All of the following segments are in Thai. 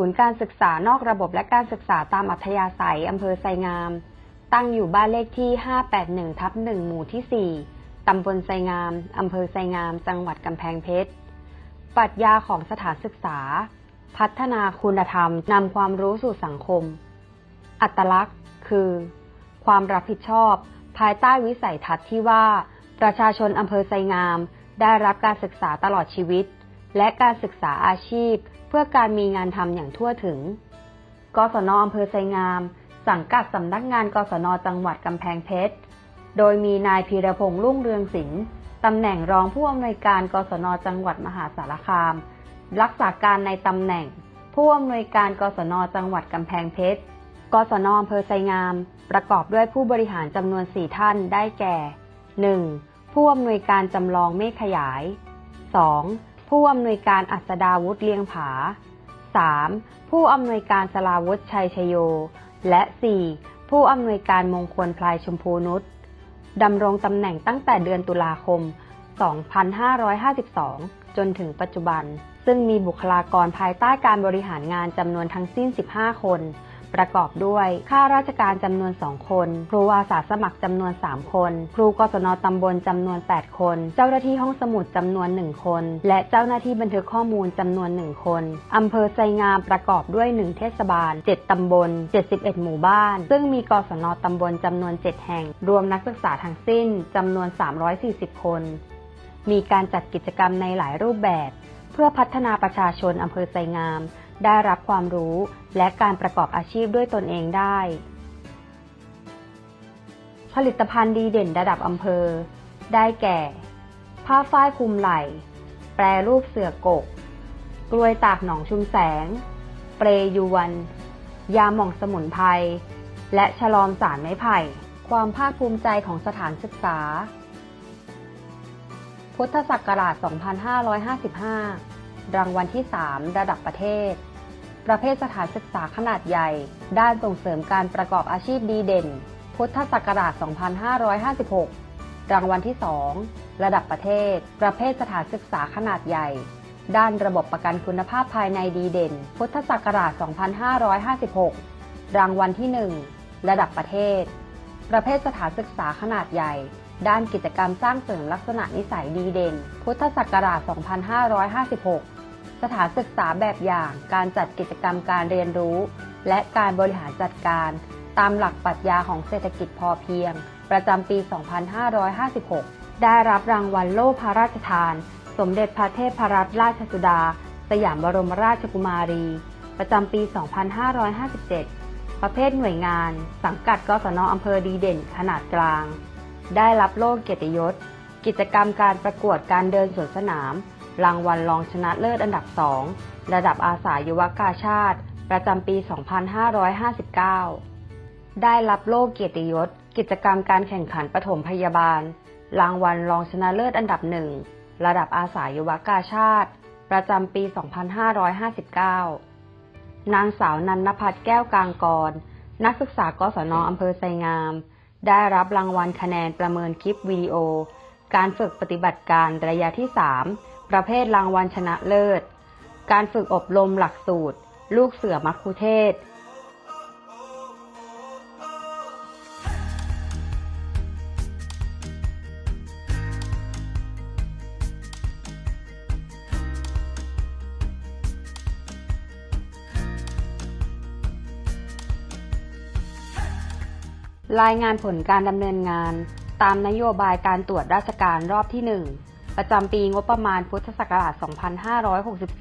ศูนย์การศึกษานอกระบบและการศึกษาตามอัธยาศัยอำเภอไซงาม ตั้งอยู่บ้านเลขที่ 581ทับ1หมู่ที่ 4 ตำบลไซงาม อำเภอไซงาม จังหวัดกำแพงเพชร ปรัชญาของสถานศึกษา พัฒนาคุณธรรมนำความรู้สู่สังคม อัตลักษณ์คือ ความรับผิดชอบ ภายใต้วิสัยทัศน์ที่ว่า ประชาชนอำเภอไซงาม ได้รับการศึกษาตลอดชีวิต และการศึกษาอาชีพ เพื่อการมีงานทำอย่างทั่วถึง กศนอำเภอไซงาม สังกัดสำนักงานกศนจังหวัดกำแพงเพชร โดยมีนายพีรพงษ์รุ่งเรืองศิลป์ตำแหน่งรองผู้อำนวยการ กศนจังหวัดมหาสารคาม รักษาการในตำแหน่ง ผู้อำนวยการ กศนจังหวัดกำแพงเพชร กศนอำเภอไซงาม ประกอบด้วยผู้บริหารจำนวน 4 ท่านได้แก่ 1. ผู้อำนวยการจำลองเมฆขยาย 2. ผู้อำนวยการอัศดาวุฒิเลียงผา 3. ผู้อำนวยการสลาวุฒิชัยชโย และ 4. ผู้อำนวยการมงคลพลายชมพูนุชดำรงตำแหน่งตั้งแต่เดือนตุลาคม 2552 จนถึงปัจจุบัน ซึ่งมีบุคลากรภายใต้การบริหารงานจำนวนทั้งสิ้น 15 คน ประกอบด้วยข้าราชการจำนวน 2 คน ครูอาสาสมัครจำนวน 3 คน ครูกศนตำบลจำนวน 8 คน เจ้าหน้าที่ห้องสมุดจำนวน 1 คน และเจ้าหน้าที่บันทึกข้อมูลจำนวน 1 คนอำเภอไซงามประกอบด้วย 1 เทศบาล 7 ตำบล 71 หมู่บ้าน ซึ่งมีกศนตำบลจำนวน 7 แห่ง รวมนักศึกษาทั้งสิ้นจำนวน 340 คน มีการจัดกิจกรรมในหลายรูปแบบ เพื่อพัฒนาประชาชนอำเภอไซงาม ได้รับความรู้ และการประกอบอาชีพด้วยตนเองได้ ผลิตภัณฑ์ดีเด่นระดับอำเภอ ได้แก่ ผ้าฝ้ายคลุมไหล่ แปรรูปเสือกก กล้วยตากหนองชุมแสง เปรยวน ยาหม่องสมุนไพร และฉลอมสารไม้ไผ่ ความภาคภูมิใจของสถานศึกษา พุทธศักราช 2555 รางวัลที่ 3 ระดับประเทศ ประเภทสถานศึกษาขนาดใหญ่ ด้านส่งเสริมการประกอบอาชีพดีเด่น พุทธศักราช 2556 รางวัลที่ 2 ระดับประเทศ ประเภทสถานศึกษาขนาดใหญ่ ด้านระบบประกันคุณภาพภายในดีเด่น พุทธศักราช 2556 รางวัลที่ 1 ระดับประเทศ ประเภทสถานศึกษาขนาดใหญ่ ด้านกิจกรรมสร้างเสริมลักษณะนิสัยดีเด่น พุทธศักราช 2556 สถานศึกษาแบบอย่างการจัดกิจกรรมการเรียนรู้ และการบริหารจัดการ ตามหลักปรัชญาของเศรษฐกิจพอเพียง ประจำปี 2556 ได้รับรางวัลโล่พระราชทาน สมเด็จพระเทพรัตนราชสุดา สยามบรมราชกุมารี ประจำปี 2557 ประเภทหน่วยงาน สังกัดกศนอำเภอดีเด่นขนาดกลาง ได้รับโล่เกียรติยศ กิจกรรมการประกวดการเดินสวนสนาม รางวัลรองชนะเลิศอันดับ 2 ระดับอาสายุวกาชาติ ประจำปี 2559 ได้รับโล่เกียรติยศ กิจกรรมการแข่งขันปฐมพยาบาล รางวัลรองชนะเลิศอันดับหนึ่งระดับอาสายุวกาชาติ ประจำปี 2559 นางสาวนันนพัฒน์แก้วกลางกร นักศึกษากศนอำเภอไซงาม ได้รับรางวัลคะแนนประเมินคลิปวิดีโอ การฝึกปฏิบัติการระยะที่ 3 ประเภทรางวัลชนะเลิศ การฝึกอบรมหลักสูตร ลูกเสือมัคคุเทศ รายงานผลการดำเนินงาน ตามนโยบายการตรวจราชการรอบที่ 1 ประจำปีงบประมาณพุทธศักราช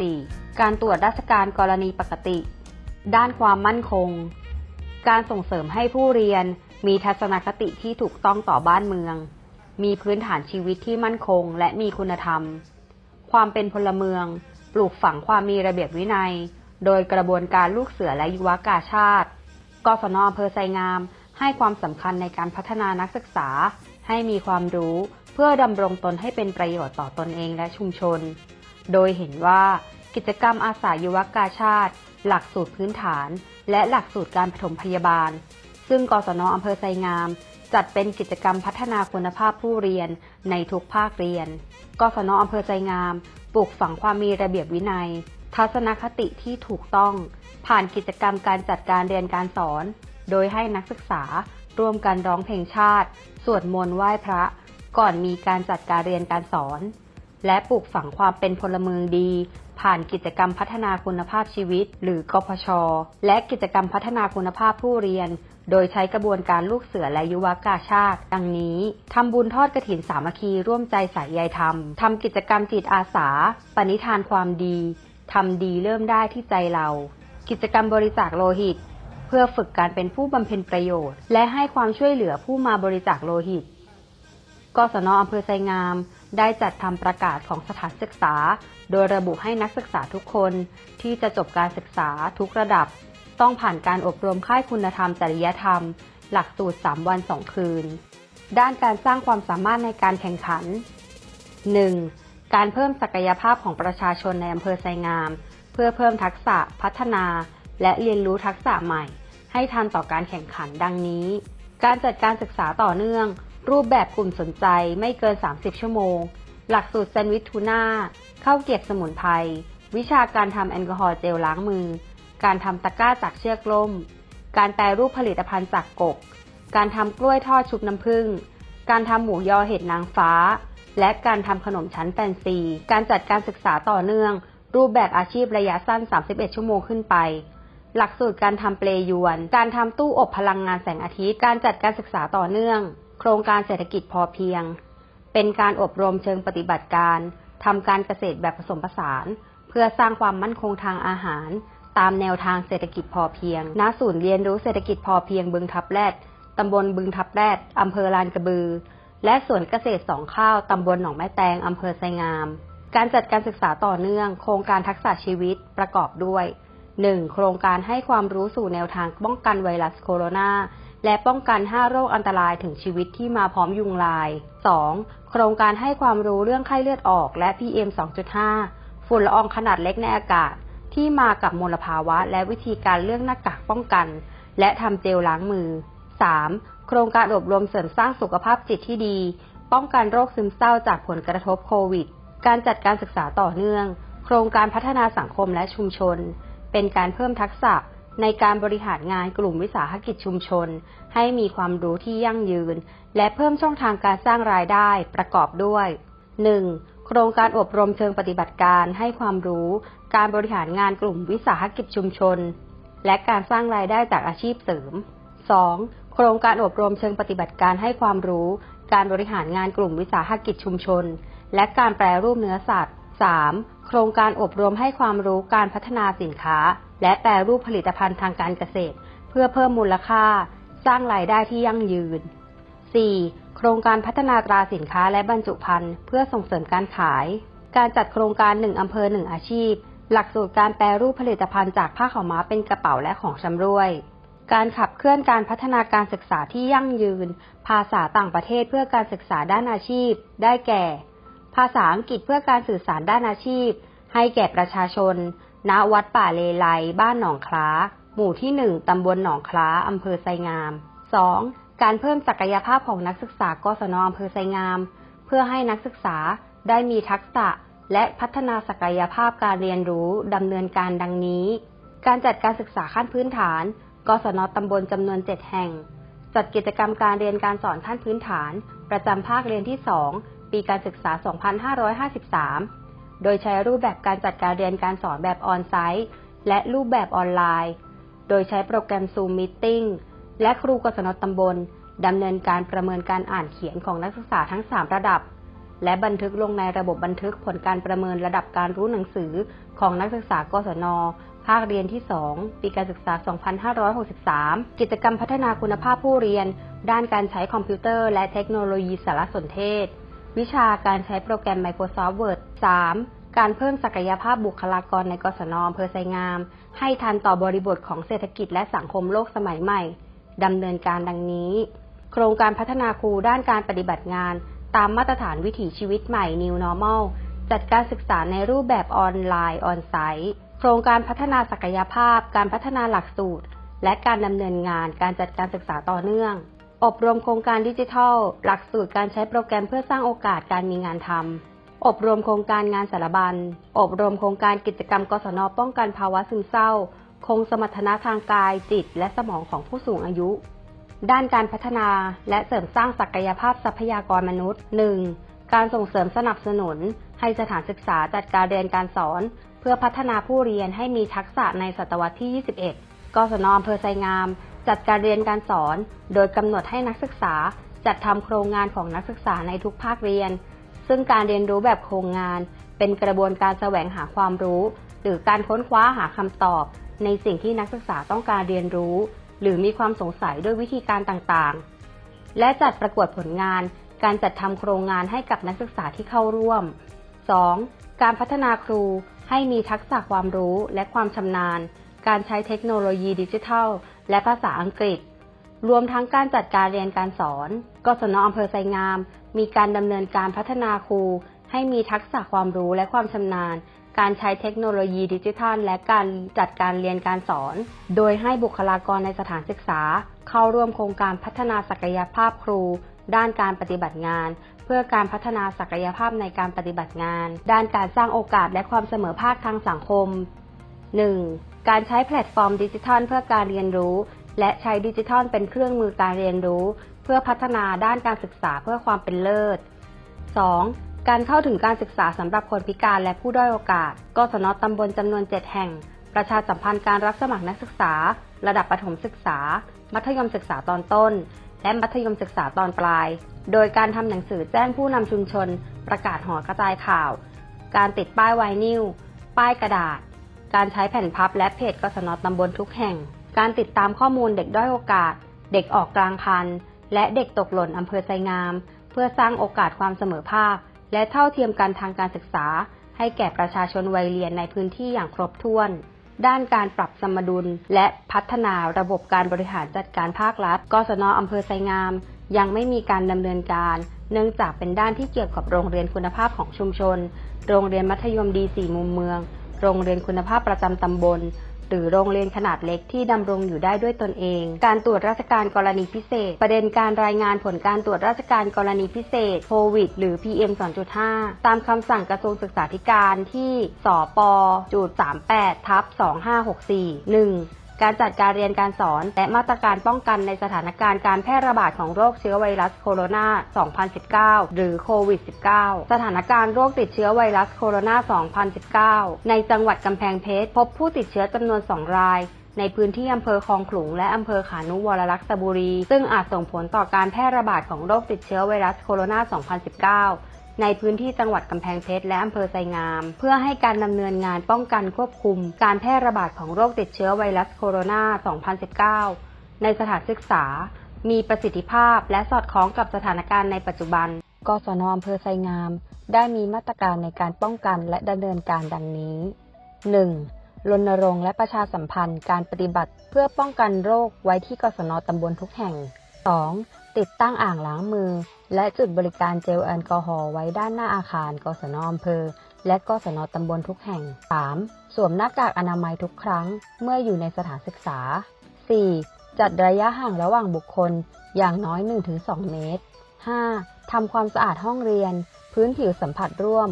2564 การตรวจราชการกรณีปกติ ด้านความมั่นคง การส่งเสริมให้ผู้เรียนมีทัศนคติที่ถูกต้องต่อบ้านเมือง มีพื้นฐานชีวิตที่มั่นคงและมีคุณธรรม ความเป็นพลเมือง ปลูกฝังความมีระเบียบวินัย โดยกระบวนการลูกเสือและยุวกาชาติ กศนอำเภอไซงามให้ความสำคัญในการพัฒนานักศึกษาให้มีความรู้ เพื่อดำรงตนให้เป็นประโยชน์ต่อตนเองและชุมชน โดยเห็นว่ากิจกรรมอาสายุวกาชาติ หลักสูตรพื้นฐาน และหลักสูตรการปฐมพยาบาล ซึ่งกศนอำเภอไซงาม จัดเป็นกิจกรรมพัฒนาคุณภาพผู้เรียนในทุกภาคเรียน กศนอำเภอไซงาม ปลูกฝังความมีระเบียบวินัย ทัศนคติที่ถูกต้อง ผ่านกิจกรรมการจัดการเรียนการสอน โดยให้นักศึกษาร่วมกันร้องเพลงชาติ สวดมนต์ไหว้พระ ก่อนมีการจัดการเรียนการสอน และปลูกฝังความเป็นพลเมืองดี ผ่านกิจกรรมพัฒนาคุณภาพชีวิต หรือกพช และกิจกรรมพัฒนาคุณภาพผู้เรียน โดยใช้กระบวนการลูกเสือและยุวกาชาติ ดังนี้ทำบุญทอดกระถินสามัคคีร่วมใจสายใยธรรมทำกิจกรรมจิตอาสา ปณิธานความดีทำดีเริ่มได้ที่ใจเรา กิจกรรมบริจาคโลหิต เพื่อฝึกการเป็นผู้บำเพ็ญประโยชน์ และให้ความช่วยเหลือผู้มาบริจาคโลหิต กศนอำเภอไซงาม ได้จัดทำประกาศของสถานศึกษา โดยระบุให้นักศึกษาทุกคนที่จะจบการศึกษาทุกระดับ ต้องผ่านการอบรมค่ายคุณธรรมจริยธรรม หลักสูตร 3 วัน 2 คืน ด้านการสร้างความสามารถในการแข่งขัน 1. การเพิ่มศักยภาพของประชาชนในอำเภอไซงาม เพื่อเพิ่มทักษะพัฒนา และเรียนรู้ทักษะใหม่ ให้ทันต่อการแข่งขันดังนี้ การจัดการศึกษาต่อเนื่อง รูปแบบกลุ่มสนใจไม่เกิน 30 ชั่วโมง หลักสูตรแซนด์วิชทูน่าข้าวเกรียบสมุนไพร วิชาการทำแอลกอฮอล์เจลล้างมือ การทำตะกร้าจากเชือกล่ม การแปรรูปผลิตภัณฑ์จากกบการทำกล้วยทอดชุบน้ำผึ้ง การทำหมูยอเห็ดนางฟ้า และการทำขนมชั้นแฟนซี การจัดการศึกษาต่อเนื่อง รูปแบบอาชีพระยะสั้น 31 ชั่วโมงขึ้นไปหลักสูตรการทำเปลยวน การทำตู้อบพลังงานแสงอาทิตย์ การจัดการศึกษาต่อเนื่อง โครงการเศรษฐกิจพอเพียง เป็นการอบรมเชิงปฏิบัติการทำการเกษตรแบบผสมผสาน เพื่อสร้างความมั่นคงทางอาหาร ตามแนวทางเศรษฐกิจพอเพียง ณ ศูนย์เรียนรู้เศรษฐกิจพอเพียงบึงทับแรดตำบลบึงทับแรดอำเภอลานกระบือ และสวนเกษตรสองข้าวตำบลหนองแม่แตงอำเภอไซงาม การจัดการศึกษาต่อเนื่อง โครงการทักษะชีวิตประกอบด้วย 1. โครงการให้ความรู้สู่แนวทางป้องกันไวรัสโคโรนา และป้องกัน 5 โรคอันตรายถึงชีวิตที่มาพร้อมยุงลาย 2. โครงการให้ความรู้เรื่องไข้เลือดออกและ PM 2.5 ฝุ่นละอองขนาดเล็กในอากาศ ที่มากับมลภาวะ และวิธีการเรื่องหน้ากากป้องกัน และทำเจลล้างมือ 3. โครงการอบรมเสริมสร้างสุขภาพจิตที่ดี ป้องกันโรคซึมเศร้าจากผลกระทบโควิด การจัดการศึกษาต่อเนื่อง โครงการพัฒนาสังคมและชุมชน เป็นการเพิ่มทักษะ ในการบริหารงานกลุ่มวิสาหกิจชุมชน ให้มีความรู้ที่ยั่งยืน และเพิ่มช่องทางการสร้างรายได้ประกอบด้วย 1. โครงการอบรมเชิงปฏิบัติการให้ความรู้ การบริหารงานกลุ่มวิสาหกิจชุมชน และการสร้างรายได้จากอาชีพเสริม 2. โครงการอบรมเชิงปฏิบัติการให้ความรู้ การบริหารงานกลุ่มวิสาหกิจชุมชน และการแปรรูปเนื้อสัตว์ 3. โครงการอบรมให้ความรู้การพัฒนาสินค้า และแปรรูปผลิตภัณฑ์ทางการเกษตร เพื่อเพิ่มมูลค่า สร้างรายได้ที่ยั่งยืน 4. โครงการพัฒนาตราสินค้าและบรรจุภัณฑ์เพื่อส่งเสริมการขาย การจัดโครงการ 1 อำเภอ 1 อาชีพ หลักสูตรการแปรรูปผลิตภัณฑ์จากผ้าขาวม้าเป็นกระเป๋าและของชำร่วย การขับเคลื่อนการพัฒนาการศึกษาที่ยั่งยืน ภาษาต่างประเทศเพื่อการศึกษาด้านอาชีพ ได้แก่ ภาษาอังกฤษเพื่อการสื่อสารด้านอาชีพ ให้แก่ประชาชน ณวัดป่าเลไลบ้านหนองคล้า หมู่ที่1ตำบลหนองคล้าอำเภอไซงาม 2. การเพิ่มศักยภาพของนักศึกษากศนอำเภอไซงาม เพื่อให้นักศึกษาได้มีทักษะและพัฒนาศักยภาพการเรียนรู้ดำเนินการดังนี้ การจัดการศึกษาขั้นพื้นฐาน กศนตำบลจำนวน 7 แห่ง จัดกิจกรรมการเรียนการสอนขั้นพื้นฐาน ประจำภาคเรียนที่ 2 ปีการศึกษา 2553 โดยใช้รูปแบบการจัดการเรียนการสอนแบบออนไซต์และรูปแบบออนไลน์ โดยใช้โปรแกรม Zoom Meeting และครูกศนตำบลดำเนินการประเมินการอ่านเขียนของนักศึกษาทั้ง 3 ระดับ และบันทึกลงในระบบบันทึกผลการประเมินระดับการรู้หนังสือของนักศึกษากศน ภาคเรียนที่ 2 ปีการศึกษา 2563 กิจกรรมพัฒนาคุณภาพผู้เรียน ด้านการใช้คอมพิวเตอร์และเทคโนโลยีสารสนเทศ วิชาการใช้โปรแกรม Microsoft Word 3. การเพิ่มศักยภาพบุคลากรในกศนอำเภอไซงาม ให้ทันต่อบริบทของเศรษฐกิจและสังคมโลกสมัยใหม่ดำเนินการดังนี้ โครงการพัฒนาครูด้านการปฏิบัติงาน ตามมาตรฐานวิถีชีวิตใหม่ New Normal จัดการศึกษาในรูปแบบออนไลน์ออนไซต์โครงการพัฒนาศักยภาพ การพัฒนาหลักสูตร และการดำเนินงานการจัดการศึกษาต่อเนื่อง อบรมโครงการดิจิทัล หลักสูตรการใช้โปรแกรมเพื่อสร้างโอกาสการมีงานทำ อบรมโครงการงานสารบัญ อบรมโครงการกิจกรรมกศนป้องกันภาวะซึมเศร้า คงสมรรถนะทางกาย จิต และสมองของผู้สูงอายุ ด้านการพัฒนาและเสริมสร้างศักยภาพทรัพยากรมนุษย์ 1. การส่งเสริมสนับสนุน ให้สถานศึกษาจัดการเรียนการสอน เพื่อพัฒนาผู้เรียนให้มีทักษะในศตวรรษที่ 21กศนอำเภอไซงาม จัดการเรียนการสอน โดยกำหนดให้นักศึกษาจัดทำโครงงานของนักศึกษาในทุกภาคเรียน ซึ่งการเรียนรู้แบบโครงงาน เป็นกระบวนการแสวงหาความรู้ หรือการค้นคว้าหาคำตอบ ในสิ่งที่นักศึกษาต้องการเรียนรู้ หรือมีความสงสัยด้วยวิธีการต่างๆ และจัดประกวดผลงาน การจัดทำโครงงานให้กับนักศึกษาที่เข้าร่วม 2. การพัฒนาครูให้มีทักษะความรู้และความชำนาญ การใช้เทคโนโลยีดิจิทัล และภาษาอังกฤษ รวมทั้งการจัดการเรียนการสอน กศนอำเภอไซงาม มีการดำเนินการพัฒนาครู ให้มีทักษะความรู้และความชำนาญ การใช้เทคโนโลยีดิจิทัล และการจัดการเรียนการสอน โดยให้บุคลากรในสถานศึกษา เข้าร่วมโครงการพัฒนาศักยภาพครู ด้านการปฏิบัติงานเพื่อการพัฒนาศักยภาพในการปฏิบัติงาน ด้านการสร้างโอกาสและความเสมอภาคทางสังคม 1. การใช้แพลตฟอร์มดิจิทัลเพื่อการเรียนรู้ และใช้ดิจิทัลเป็นเครื่องมือการเรียนรู้ เพื่อพัฒนาด้านการศึกษาเพื่อความเป็นเลิศ 2. การเข้าถึงการศึกษาสำหรับคนพิการและผู้ด้อยโอกาส กศนตำบลจำนวน 7 แห่ง ประชาสัมพันธ์การรับสมัครนักศึกษา ระดับประถมศึกษา มัธยมศึกษาตอนต้น และมัธยมศึกษาตอนปลาย โดยการทำหนังสือแจ้งผู้นำชุมชน ประกาศหอกระจายข่าว การติดป้ายไวนิลป้ายกระดาษ การใช้แผ่นพับและเพจกศนตำบลทุกแห่ง การติดตามข้อมูลเด็กด้อยโอกาส เด็กออกกลางคัน และเด็กตกหล่นอำเภอไซงาม เพื่อสร้างโอกาสความเสมอภาค และเท่าเทียมกันทางการศึกษา ให้แก่ประชาชนวัยเรียนในพื้นที่อย่างครบถ้วน ด้านการปรับสมดุลและพัฒนาระบบการบริหารจัดการภาครัฐกศนอำเภอไซงาม ยังไม่มีการดำเนินการ เนื่องจากเป็นด้านที่เกี่ยวกับโรงเรียนคุณภาพของชุมชน โรงเรียนมัธยมดีสี่มุมเมือง โรงเรียนคุณภาพประจำตำบล หรือโรงเรียนขนาดเล็กที่ดำรงอยู่ได้ด้วยตนเอง การตรวจราชการกรณีพิเศษ ประเด็นการรายงานผลการตรวจราชการกรณีพิเศษโควิดหรือ PM 2.5 ตามคำสั่งกระทรวงศึกษาธิการที่สป จุด38ทับ2564 1. การจัดการเรียนการสอน และมาตรการป้องกันในสถานการณ์การแพร่ระบาดของโรคเชื้อไวรัสโคโรนา 2019 หรือโควิด -19 สถานการณ์โรคติดเชื้อไวรัสโคโรนา 2019 ในจังหวัดกำแพงเพชร พบผู้ติดเชื้อจำนวน 2 รายในพื้นที่อำเภอคลองขลุงและอำเภอขานุวรลักษบุรี ซึ่งอาจส่งผลต่อการแพร่ระบาดของโรคติดเชื้อไวรัสโคโรนา 2019 ในพื้นที่จังหวัดกำแพงเพชรและอำเภอไซงาม เพื่อให้การดำเนินงานป้องกันควบคุม การแพร่ระบาดของโรคติดเชื้อไวรัสโคโรนา 2019 ในสถานศึกษา มีประสิทธิภาพและสอดคล้องกับสถานการณ์ในปัจจุบัน กศนอำเภอไซงาม ได้มีมาตรการในการป้องกันและดำเนินการดังนี้ 1. รณรงค์และประชาสัมพันธ์การปฏิบัติ เพื่อป้องกันโรคไว้ที่กศนตำบลทุกแห่ง 2. ติดตั้งอ่างล้างมือ และจุดบริการเจลแอลกอฮอล์ไว้ด้านหน้าอาคารกศนอำเภอ และกศนตำบลทุกแห่ง 3. สวมหน้ากากอนามัยทุกครั้งเมื่ออยู่ในสถานศึกษา 4. จัดระยะห่างระหว่างบุคคลอย่างน้อย 1-2 เมตร 5. ทำความสะอาดห้องเรียน พื้นผิวสัมผัสร่วม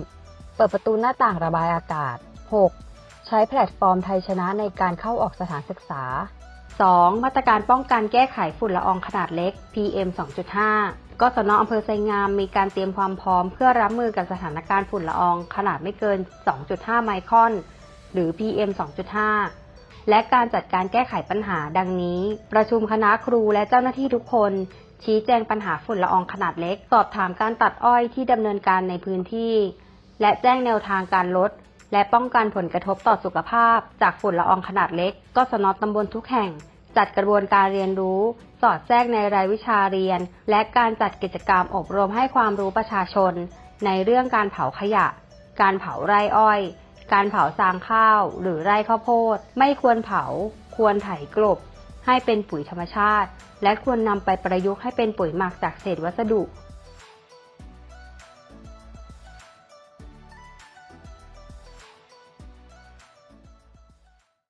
เปิดประตูหน้าต่างระบายอากาศ 6. ใช้แพลตฟอร์มไทยชนะในการเข้าออกสถานศึกษา 2. มาตรการป้องกันแก้ไขฝุ่นละอองขนาดเล็ก PM 2.5กศนอำเภอไซงามมีการเตรียมความพร้อม เพื่อรับมือกับสถานการณ์ฝุ่นละอองขนาดไม่เกิน 2.5 ไมครอน หรือ PM 2.5 และการจัดการแก้ไขปัญหาดังนี้ ประชุมคณะครูและเจ้าหน้าที่ทุกคน ชี้แจงปัญหาฝุ่นละอองขนาดเล็ก สอบถามการตัดอ้อยที่ดำเนินการในพื้นที่ และแจ้งแนวทางการลด และป้องกันผลกระทบต่อสุขภาพ จากฝุ่นละอองขนาดเล็กกศนตำบลทุกแห่ง จัดกระบวนการเรียนรู้ สอดแทรกในรายวิชาเรียน และการจัดกิจกรรมอบรมให้ความรู้ประชาชน ในเรื่องการเผาขยะ การเผาไร่อ้อย การเผาซางข้าว หรือไร่ข้าวโพด ไม่ควรเผา ควรไถกลบ ให้เป็นปุ๋ยธรรมชาติ และควรนำไปประยุกต์ให้เป็นปุ๋ยหมักจากเศษวัสดุ